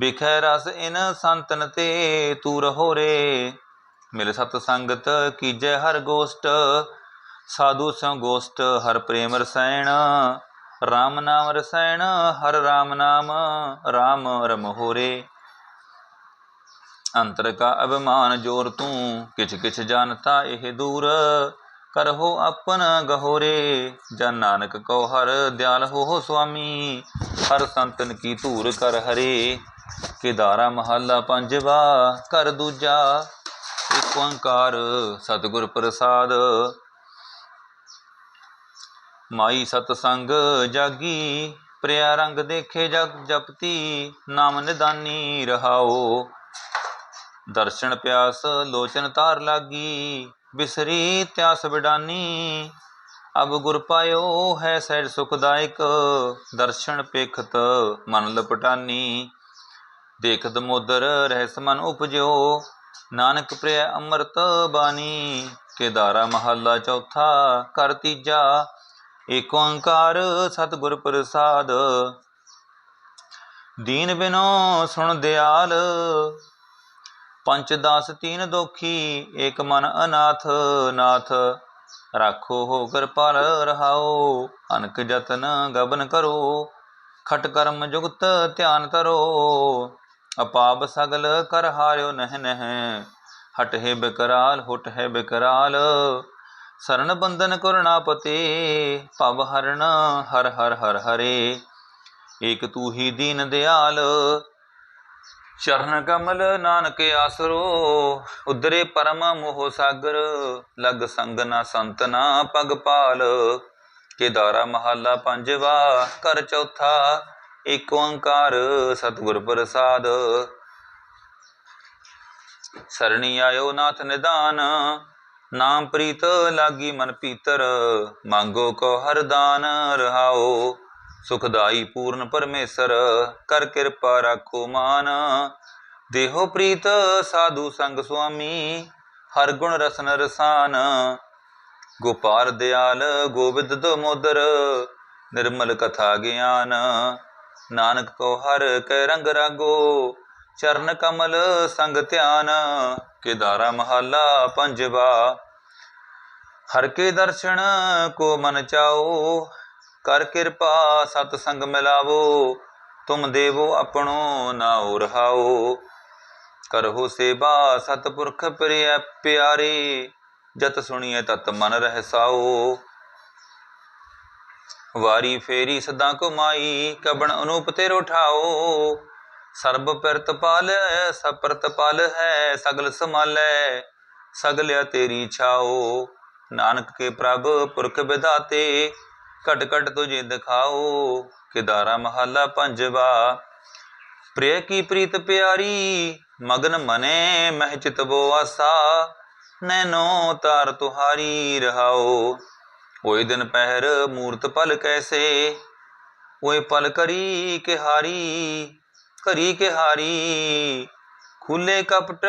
ਬਿਖੈ ਰਸ ਇਨ ਸੰਤਨ ਤੇ ਤੂਰ ਰਹੋ ਰੇ ਮਿਲ ਸਤ ਸੰਗਤ ਕੀਜੈ ਹਰ ਗੋਸ਼ਟ, ਸਾਧੂ ਸੰ ਗੋਸ਼ਟ ਹਰ ਪ੍ਰੇਮ ਰਸੈਣ RAM ਨਾਮ ਰਸੈਣ ਹਰ RAM ਨਾਮ RAM ਰਮ ਹੋਰੇ। ਅੰਤਰ ਕਾ ਅਭਿਮਾਨ ਜੋਰ ਤੂੰ, ਕਿਛ ਕਿਛ ਜਾਣਤਾ ਇਹ ਦੂਰ। ਕਰਹੁ ਆਪਨ ਗਹੋਰੇ, ਜਨ ਨਾਨਕ ਕੋ ਹਰ ਦਿਆਲ ਹੋ ਸੁਆਮੀ। ਹਰ ਸੰਤਨ ਕੀ ਧੂਰ ਕਰ ਹਰੇ। ਕੇਦਾਰਾ ਮਹੱਲਾ ਪੰਜਵਾ ਘਰ ਦੂਜਾ। ਏਕ ਓੰਕਾਰ ਸਤਿਗੁਰ ਪ੍ਰਸਾਦ। ਮਾਈ ਸਤ ਸੰਗ ਜਾਗੀ, ਪ੍ਰਿਆ ਰੰਗ ਦੇਖੇ ਜਗ ਜਪਤੀ, ਨਾਮ ਨਿਦਾਨੀ ਰਹਾਓ। ਦਰਸ਼ਨ ਪਿਆਸ ਲੋਚਨ ਧਾਰ ਲਾਗੀ, ਬਿਸਰੀ ਤਿਆਸ ਬਿਡਾਨੀ। ਅਬ ਗੁਰ ਪਾਇਓ ਹੈ ਸਹਿਜ ਸੁਖਦਾਇਕ, ਦਰਸ਼ਨ ਪੇਖਤ ਮਨ ਲਪਟਾਨੀ। ਦੇਖ ਦਮੋਦਰ ਰਹਿਸ ਮਨ ਉਪਜਿਓ। ਨਾਨਕ ਪ੍ਰਿਆ ਅੰਮ੍ਰਿਤ ਬਾਣੀ, ਕੇਦਾਰਾ ਮਹੱਲਾ ਚੌਥਾ ਕਰ ਤੀਜਾ, ਏਕ ਓੰਕਾਰ ਸਤਿਗੁਰ ਪ੍ਰਸਾਦ। ਦੀਨ ਬਿਨੋ ਸੁਣ ਦਿਆਲ, ਪੰਚ ਦਾਸ ਤੀਨ ਦੋਖੀ, ਏਕ ਮਨ ਅਨਾਥ, ਨਾਥ ਰਾਖੋ ਹੋ ਕਿਰਪਾਲ ਰਹਾਓ, ਅਨਕ ਜਤਨ ਗਬਨ ਕਰੋ, ਖਟ ਕਰਮ ਜੁਗਤ ਧਿਆਨ ਧਰੋ ਅਪਾਪ ਸਗਲ ਕਰ ਹਾਰਿਓ ਨਹਿ ਨਹਿ, ਹਟ ਹੈ ਬਿਕਰਾਲ, ਹੁਟ ਹੈ ਬਿਕਰਾਲ। ਸਰਨ ਬੰਧਨ ਕਰੁਣਾਪਤੇ ਭਵ ਹਰਣ ਹਰ ਹਰ ਹਰ ਹਰੇ। ਏਕ ਤੂ ਹੀ ਦੀਨ ਦਿਆਲ, ਚਰਨ ਕਮਲ ਨਾਨਕ ਆਸਰੋ। ਉਦਰੇ ਪਰਮ ਮੋਹ ਸਾਗਰ, ਲਗ ਸੰਗ ਨਾ ਸੰਤ ਨਾ ਪਗ ਪਾਲ ਕੇਦਾਰਾ ਮਹੱਲਾ ਪੰਜਵਾ, ਕਰ ਚੌਥਾ ਏਕ ਓੰਕਾਰ ਸਤਿਗੁਰ ਪ੍ਰਸਾਦ। ਸਰਣੀ ਆਇਓ ਨਾਥ ਨਿਦਾਨ ਨਾਮ ਪ੍ਰੀਤ ਲਾਗੀ ਮਨ ਪੀਤਰ, ਮੰਗੋ ਕੋ ਹਰ ਰਹਾਓ, ਸੁਖਦਾਈ ਪੂਰਨ ਪਰਮੇਸ਼ਰ, ਕਰ ਕਿਰਪਾ ਰਾਖੋ ਮਾਨ। ਦੇਹੋ ਪ੍ਰੀਤ, ਸਾਧੂ ਸੰਗ ਸੁਆਮੀ, ਹਰ ਗੁਣ ਰਸਨ ਰਸਾਨ। ਗੋਪਾਲ ਦਿਆਲ, ਗੋਬਿੰਦ ਦਮੋਦਰ, ਨਿਰਮਲ ਕਥਾ ਗਿਆਨ। ਨਾਨਕ ਕੋ ਹਰ ਕੈ ਰੰਗ ਰਾਗੋ, ਚਰਨ ਕਮਲ ਸੰਗ ਧਿਆਨ, ਕੇਦਾਰਾ ਮਹੱਲਾ ਪੰਜਵਾ। ਹਰ ਕੇ ਦਰਸ਼ਨ ਕੋ ਮਨ ਚਾਓ, ਕਰ ਕਿਰਪਾ ਸਤ ਸੰਗ ਮਿਲਾਵੋ, ਤੁਮ ਦੇਵੋ ਆਪਣੋ ਨਾਉ ਰਹਾਓ ਕਰਹੁ ਸੇਵਾ ਸਤਪੁਰਖ ਪ੍ਰਿਯ ਪਿਆਰੇ, ਜਤ ਸੁਣੀਏ ਤਤ ਮਨ ਰਹਿਸਾਓ। ਵਾਰੀ ਫੇਰੀ ਸਦਾ ਕਮਾਈ ਕਬਣ ਅਨੂਪ ਤੇ ਰੋਠਾਓ ਸਰਬ ਪਿਰਤ ਪਾਲ ਸਭ ਪ੍ਰਤ ਹੈ, ਸਗਲ ਸਮਾਲੈ ਸਗਲਿਆ ਤੇਰੀ ਛਾਓ। ਨਾਨਕ ਕੇ ਪ੍ਰਭ ਪੁਰਖ ਵਿਧਾਤੇ, ਘਟ ਘਟ ਤੁਝੇ ਦਿਖਾਓ। ਕਿਦਾਰਾ ਮਹੱਲਾ ਪੰਜਵਾ, ਪ੍ਰਿਯ ਕੀ ਪ੍ਰੀਤ ਪਿਆਰੀ, ਮਗਨ ਮਨੇ ਮਹਿ ਚਿਤ ਬੋ ਆਸਾ। ਨੈਨੋ ਤਾਰ ਤੁਹਾਰੀ ਰਹਾਓ। ਹੋਏ ਦਿਨ ਪਹਿਰ ਮੂਰਤ ਪਲ ਕੈਸੇ? ਓਏ ਪਲ ਕਰੀ ਕੇ ਹਾਰੀ ਕਰੀ ਕੇ ਹਾਰੀ ਖੁੱਲੇ ਕਪਟ,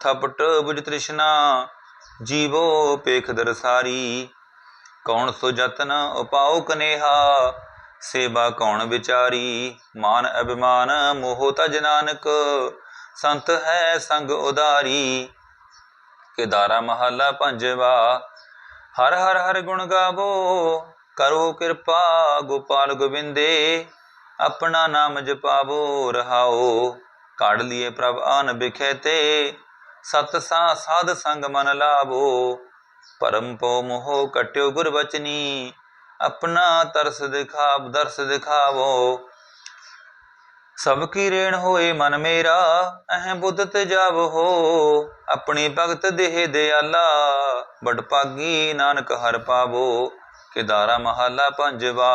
ਥਪਟ ਬੁਝ ਤ੍ਰਿਸ਼ਨਾ ਜੀਵੋ ਪੇਖ ਦਰਸਾਰੀ ਕੌਣ ਸੋ ਜਤਨ ਉਪਾਉ ਕਨੇਹਾ, ਸੇਵਾ ਕੌਣ ਵਿਚਾਰੀ। ਮਾਨ ਅਭਿਮਾਨ ਮੋਹ ਤਜ ਨਾਨਕ, ਸੰਤ ਹੈ ਸੰਗ ਉਦਾਰੀ। ਕੇਦਾਰਾ ਮਹੱਲਾ ਪੰਜਵਾ ਹਰ ਹਰ ਹਰ ਗੁਣ ਗਾਵੋ, ਕਰੋ ਕਿਰਪਾ ਗੋਪਾਲ ਗੋਬਿੰਦੇ, ਆਪਣਾ ਨਾਮ ਜਪਾਵੋ, ਰਹਾਓ। ਕਾੜ ਲਿਏ ਪ੍ਰਭ ਆਨ ਬਿਖੇ ਤੇ, ਸਤ ਸਾ ਸਾਧ ਸੰਗ ਮਨ ਲਾਵੋ। ਪਰਮ ਪੋ ਮੋਹ ਕਟਿਓ ਗੁਰ ਬਚਨੀ ਆਪਣਾ ਤਰਸ ਦਿਖਾਵ, ਦਰਸ ਦਿਖਾਵੋ। ਸਭ ਕੀ ਰੇਣ ਹੋਏ ਮਨ ਮੇਰਾ, ਅਹਿ ਬੁੱਧ ਤੇ ਜਾਵ ਹੋ। ਆਪਣੀ ਭਗਤ ਦੇਹ ਦਿਆਲਾ ਬੜ ਨਾਨਕ ਹਰ ਪਾਵੋ। ਕਿਦਾਰਾ ਮਹੱਲਾ ਪੰਜਵਾ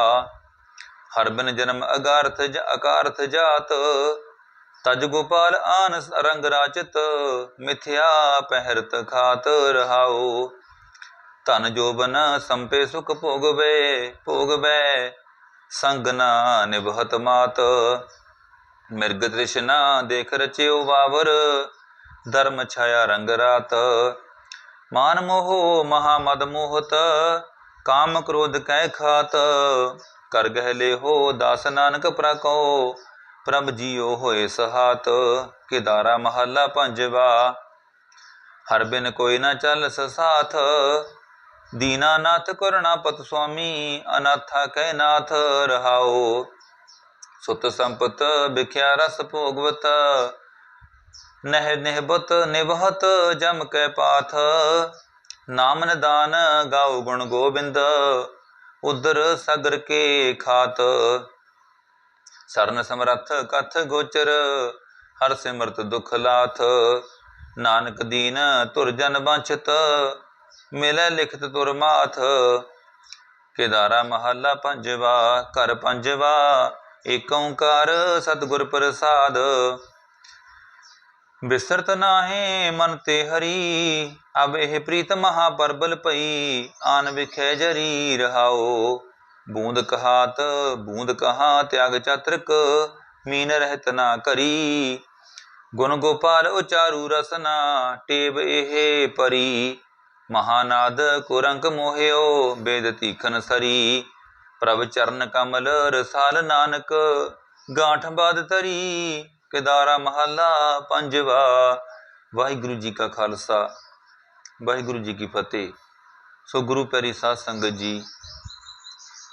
ਹਰ ਬਿਨ ਜਨਮ ਅਗਾਰਥ ਜ ਅਕਾਰਥ ਜਾਤ। ਤਜ ਗੋਪਾਲ ਆਨ ਰੰਗ ਰਾਚਤ, ਮਿਥਿਆ ਪਹਿਰਤ ਖਾਤ ਰਹਾਓ ਧਨ ਜੋਬਨ ਸੰਪੇ ਸੁਖ ਭੋਗਵੇ ਭੋਗਵੇ, ਸੰਗ ਨਾ ਨਿਭਤ ਮਾਤ। ਮਿਰਗ ਤ੍ਰਿਸ਼ਨਾ ਦੇਖ ਰਚਿਓ ਵਾਵਰ ਧਰਮ ਛਾਇਆ ਰੰਗ ਰਾਤ। ਮਾਨ ਮੋਹ ਮਹਾ ਮਦ ਮੋਹਤ, ਕਾਮ ਕ੍ਰੋਧ ਕੈ ਖਾਤ। ਕਰ ਗਹਿਲੇ ਹੋ ਦਾਸ ਨਾਨਕ ਪ੍ਰਕੋ, ਪ੍ਰਭ ਜੀਓ ਹੋਏ ਸਹਾਤ। ਕਿਦਾਰਾ ਮਹੱਲਾ ਪੰਜਵਾ, ਹਰ ਬਿਨ ਕੋਈ ਨਾ ਚੱਲ ਸਸਾਥ। ਦੀਨਾਨਾਥ ਕਰੁਣਾਪਤ ਸੁਆਮੀ, ਅਨਾਥਾ ਕੈ ਨਾਥ ਰਹਾਓ ਸੁਤ ਸੰਪਤ ਵਿਖਿਆ ਰਸ ਭੋਗਵਤ, ਨਹਿ ਨਿਹਬਤ ਨਿਵਹਤ ਜਮ ਕੈ ਪਾਥ। ਨਾਮ ਨਿਦਾਨ ਗਾਉ ਗੁਣ ਗੋਬਿੰਦ, ਉਦਰ ਸਗਰ ਕੇ ਖਾਤ। ਸਰਨ ਸਮਰੱਥ ਕਥ ਗੋਚਰ, ਹਰ ਸਿਮਰਤ ਦੁਖ ਲਾਥ। ਨਾਨਕ ਦੀਨ ਤੁਰ ਜਨ ਬਾਂਛਤ, ਮਿਲੈ ਲਿਖਤ ਤੁਰ ਮਾਥ। ਕੇਦਾਰਾ ਮਹੱਲਾ ਪੰਜਵਾ, ਘਰ ਪੰਜਵਾ ਏਕ ਓੰਕਾਰ ਸਤਿਗੁਰ ਪ੍ਰਸਾਦ। ਬਿਸਰਤ ਨਾਹੇ ਮਨ ਤੇ ਹਰੀ, ਅਬ ਇਹ ਪ੍ਰੀਤ ਮਹਾ ਪਰਬਲ ਪਈ ਆਨ ਵਿਖੇ ਜਰੀ ਰਹਾਓ। ਬੂੰਦ ਕਹਾਤ, ਬੂੰਦ ਕਹਾ, ਤਿਆਗ ਚਤਰਕ, ਮੀਨ ਰਹਿਤ ਨਾ ਕਰੀ। ਗੁਣ ਗੋਪਾਲ ਉਚਾਰੂ ਰਸਨਾ ਟੇਬ ਇਹ ਪਰੀ। ਮਹਾਨਾਦ ਕੁਰੰਕ ਮੋਹਿਓ, ਬੇਦ ਤੀਖਨ ਸਰੀ। ਪ੍ਰਭ ਚਰਨ ਕਮਲ, ਰਸਾਲ ਨਾਨਕ, ਗਾਂਠ ਬਾਦ ਤਰੀ ਕਿਦਾਰਾ ਮਹੱਲਾ ਪੰਜਵਾ। ਵਾਹਿਗੁਰੂ ਜੀ ਕਾ ਖਾਲਸਾ, ਵਾਹਿਗੁਰੂ ਜੀ ਕੀ ਫਤਿਹ। ਸੋ ਗੁਰੂ ਪੈਰੀ ਸਾਧ ਸੰਗਤ ਜੀ,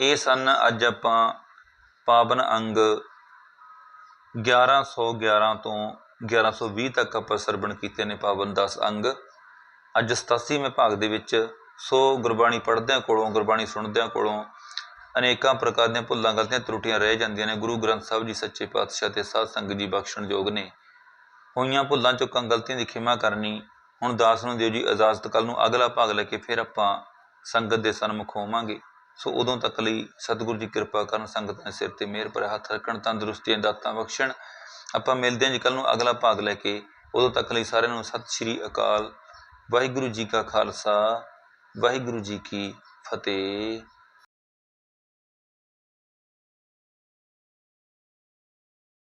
ਇਹ ਸਨ ਅੱਜ ਆਪਾਂ ਪਾਵਨ ਅੰਗ 1111 ਤੋਂ 1120 ਤੱਕ ਆਪਾਂ ਸਰਵਣ ਕੀਤੇ ਨੇ ਪਾਵਨ 10 ਅੰਗ। ਅੱਜ 87ਵੇਂ ਭਾਗ ਦੇ ਵਿੱਚ ਸੋ ਗੁਰਬਾਣੀ ਪੜ੍ਹਦਿਆਂ ਕੋਲੋਂ, ਗੁਰਬਾਣੀ ਸੁਣਦਿਆਂ ਕੋਲੋਂ ਅਨੇਕਾਂ ਪ੍ਰਕਾਰ ਦੀਆਂ ਭੁੱਲਾਂ ਗਲਤੀਆਂ ਤਰੁੱਟੀਆਂ ਰਹਿ ਜਾਂਦੀਆਂ ਨੇ। ਗੁਰੂ ਗ੍ਰੰਥ ਸਾਹਿਬ ਜੀ ਸੱਚੇ ਪਾਤਸ਼ਾਹ ਤੇ ਸਾਧ ਸੰਗਤ ਜੀ ਬਖਸ਼ਣ ਨੇ। ਹੋਈਆਂ ਭੁੱਲਾਂ ਚੁੱਕਾਂ ਗਲਤੀਆਂ ਦੀ ਖਿਮਾ ਕਰਨੀ, ਹੁਣ ਦਾਸ ਨੂੰ ਦਿਓ ਜੀ ਇਜਾਜ਼ਤ ਕੱਲ ਨੂੰ ਅਗਲਾ ਭਾਗ ਲੈ ਕੇ ਫਿਰ ਆਪਾਂ ਸੰਗਤ ਦੇ ਸਨਮੁਖ ਹੋਵਾਂਗੇ। ਸੋ ਉਦੋਂ ਤੱਕ ਲਈ ਸਤਿਗੁਰੂ ਜੀ ਕਿਰਪਾ ਕਰਨ, ਸੰਗਤ ਦੇ ਸਿਰ ਤੇ ਮਿਹਰ ਭਰੇ ਹੱਥ ਰੱਖਣ, ਤੰਦਰੁਸਤੀਆਂ ਦਾਤਾਂ ਬਖਸ਼ਣ। ਆਪਾਂ ਮਿਲਦੇ ਹਾਂ ਜੀ ਕੱਲ ਨੂੰ ਅਗਲਾ ਭਾਗ ਲੈ ਕੇ। ਉਦੋਂ ਤੱਕ ਲਈ ਸਾਰਿਆਂ ਨੂੰ ਸਤਿ ਸ਼੍ਰੀ ਅਕਾਲ। ਵਾਹਿਗੁਰੂ ਜੀ ਕਾ ਖਾਲਸਾ, ਵਾਹਿਗੁਰੂ ਜੀ ਕੀ ਫਤਿਹ।